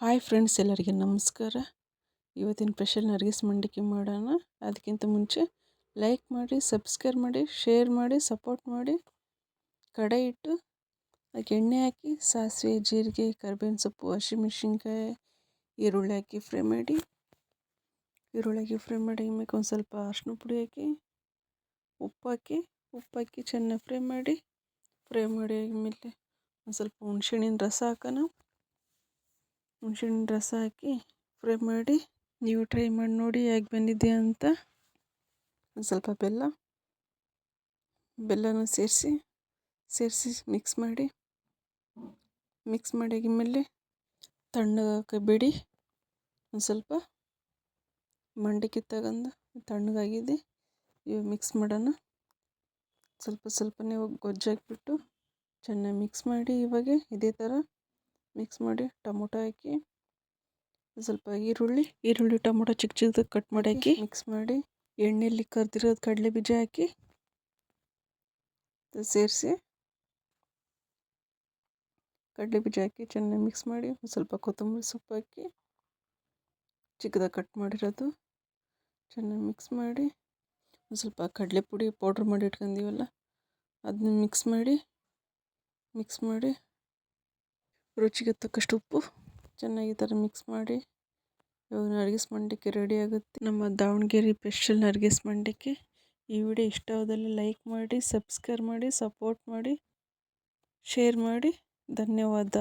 Hi friends ಎಲ್ಲರಿಗೆ ನಮಸ್ಕಾರ. ಇವತ್ತಿನ ಸ್ಪೆಷಲ್ ನರ್ಗಿಸ್ ಮಂಡಿಕೆ ಮಾಡೋಣ. ಅದಕ್ಕಿಂತ ಮುಂಚೆ ಲೈಕ್ ಮಾಡಿ, ಸಬ್ಸ್ಕ್ರೈಬ್ ಮಾಡಿ, ಶೇರ್ ಮಾಡಿ, ಸಪೋರ್ಟ್ ಮಾಡಿ. ಕಡೆ ಇಟ್ಟು ಅದಕ್ಕೆ ಎಣ್ಣೆ ಹಾಕಿ, ಸಾಸಿವೆ, ಜೀರಿಗೆ, ಕರಿಬೇವಿನ ಸೊಪ್ಪು ಹಸಿಮೆಣ್ಸಿನ್ಕಾಯಿ ಈರುಳ್ಳಿ ಹಾಕಿ ಫ್ರೈ ಮಾಡಿ. ಈರುಳ್ಳಿ ಹಾಕಿ ಫ್ರೈ ಮಾಡಿ ಆಮೇಲೆ ಒಂದು ಸ್ವಲ್ಪ ಅರಿಶಿನ ಪುಡಿ ಹಾಕಿ, ಉಪ್ಪು ಹಾಕಿ ಉಪ್ಪು ಹಾಕಿ ಚೆನ್ನಾಗಿ ಫ್ರೈ ಮಾಡಿ. ಫ್ರೈ ಮಾಡಿ ಮೇಲೆ ಒಂದು ಸ್ವಲ್ಪ ಹುಣ್ಸೆಹಣ್ಣಿನ ರಸ ಹಾಕೋಣ. ಹುಣ್ಸೆಹಣ್ಣಿನ ರಸ ಹಾಕಿ ಫ್ರೈ ಮಾಡಿ, ನೀವು ಟ್ರೈ ಮಾಡಿ ನೋಡಿ ಹೇಗೆ ಬಂದಿದೆ ಅಂತ. ಒಂದು ಸ್ವಲ್ಪ ಬೆಲ್ಲ, ಬೆಲ್ಲನ ಸೇರಿಸಿ ಸೇರಿಸಿ ಮಿಕ್ಸ್ ಮಾಡಿ. ಮಿಕ್ಸ್ ಮಾಡಿದ್ಮೇಲೆ ತಣ್ಣಗೆ ಬಿಡಿ ಒಂದು ಸ್ವಲ್ಪ ಮಂಡಕ್ಕಿ ತಗೊಂಡು ತಣ್ಣಗಾಗಿದೆ, ಇವು ಮಿಕ್ಸ್ ಮಾಡೋಣ. ಸ್ವಲ್ಪ ಸ್ವಲ್ಪನೇ ಗೊಜ್ಜಾಕ್ಬಿಟ್ಟು ಚೆನ್ನಾಗಿ ಮಿಕ್ಸ್ ಮಾಡಿ ಇವಾಗ ಇದೇ ಥರ ಮಿಕ್ಸ್ ಮಾಡಿ ಟೊಮೊಟೊ ಹಾಕಿ ಸ್ವಲ್ಪ ಈರುಳ್ಳಿ ಈರುಳ್ಳಿ ಟೊಮೊಟೊ ಚಿಕ್ಕ ಚಿಕ್ಕದಾಗಿ ಕಟ್ ಮಾಡಿ ಹಾಕಿ ಮಿಕ್ಸ್ ಮಾಡಿ ಎಣ್ಣೆಯಲ್ಲಿ ಕರ್ದಿರೋದು ಕಡಲೆ ಬೀಜ ಹಾಕಿ ಸೇರಿಸಿ ಕಡಲೆ ಬೀಜ ಹಾಕಿ ಚೆನ್ನಾಗಿ ಮಿಕ್ಸ್ ಮಾಡಿ ಒಂದು ಸ್ವಲ್ಪ ಕೊತ್ತಂಬರಿ ಸೊಪ್ಪು ಹಾಕಿ ಚಿಕ್ಕದಾಗಿ ಕಟ್ ಮಾಡಿರೋದು ಚೆನ್ನಾಗಿ ಮಿಕ್ಸ್ ಮಾಡಿ ಒಂದು ಸ್ವಲ್ಪ ಕಡಲೆ ಪುಡಿ ಪೌಡ್ರ್ ಮಾಡಿ ಇಟ್ಕೊಂಡಿವಲ್ಲ ಅದನ್ನ ಮಿಕ್ಸ್ ಮಾಡಿ ಮಿಕ್ಸ್ ಮಾಡಿ ರುಚಿಗೆ ತಕ್ಕಷ್ಟು ಉಪ್ಪು ಚೆನ್ನಾಗಿ ಥರ ಮಿಕ್ಸ್ ಮಾಡಿ. ಇವಾಗ ನರ್ಗಿಸ್ ಮಂಡಕ್ಕಿ ರೆಡಿ ಆಗುತ್ತೆ. ನಮ್ಮ ದಾವಣಗೆರೆ ಸ್ಪೆಷಲ್ ನರ್ಗಿಸ್ ಮಂಡಕ್ಕಿ. ಈ ವಿಡಿಯೋ ಇಷ್ಟವಾದಲ್ಲಿ ಲೈಕ್ ಮಾಡಿ ಸಬ್ಸ್ಕ್ರೈಬ್ ಮಾಡಿ ಸಪೋರ್ಟ್ ಮಾಡಿ ಶೇರ್ ಮಾಡಿ. ಧನ್ಯವಾದ.